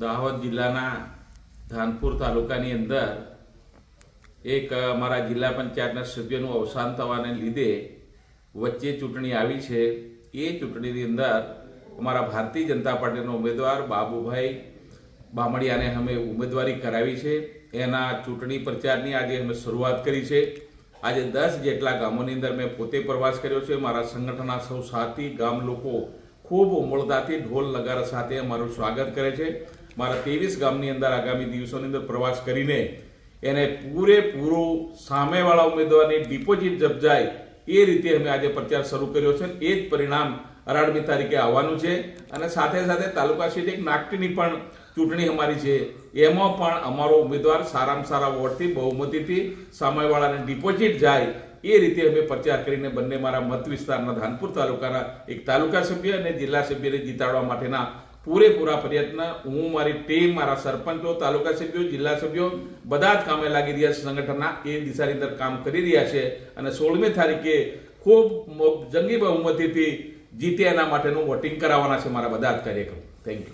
દાહોદ જિલ્લાના ધાનપુર તાલુકાની અંદર એક અમારા જિલ્લા પંચાયતના સભ્યનું અવસાન થવાને લીધે વચ્ચે ચૂંટણી આવી છે. એ ચૂંટણીની અંદર અમારા ભારતીય જનતા પાર્ટીનો ઉમેદવાર બાબુભાઈ બામડિયાને અમે ઉમેદવારી કરાવી છે. એના ચૂંટણી પ્રચારની આજે અમે શરૂઆત કરી છે. આજે દસ જેટલા ગામોની અંદર મેં પોતે પ્રવાસ કર્યો છે. મારા સંગઠનના સૌ સાથી ગામ લોકો ખૂબ ઉમળતાથી ઢોલ નગારા સાથે અમારું સ્વાગત કરે છે. મારા ત્રેવીસ ગામની અંદર આગામી દિવસોની અંદર પ્રવાસ કરીને એને પૂરેપૂરું સામેવાળા ઉમેદવારની ડિપોઝિટ જપજાય એ રીતે અમે આજે પ્રચાર શરૂ કર્યો છે. એ જ પરિણામ અઢારમી તારીખે આવવાનું છે. અને સાથે સાથે તાલુકા સીટ એક પણ ચૂંટણી અમારી છે. એમાં પણ અમારો ઉમેદવાર સારામાં સારા વોટથી, બહુમતીથી, સામેવાળાને ડિપોઝિટ જાય, એ રીતે અમે પ્રચાર કરીને બંને મારા મત વિસ્તારના ધાનપુર તાલુકાના એક તાલુકા સભ્ય અને જિલ્લા સભ્યને જીતાડવા માટેના પૂરેપૂરા પ્રયત્ન. હું, મારી ટીમ, મારા સરપંચો, તાલુકા સભ્યો, જિલ્લા સભ્યો બધા જ કામે લાગી રહ્યા છે. સંગઠનના એ દિશાની અંદર કામ કરી રહ્યા છે. અને સોળમી તારીખે ખૂબ જંગી બહુમતીથી જીતે એના માટેનું વોટિંગ કરાવવાના છે મારા બધા જ કાર્યક્રમ. Thank you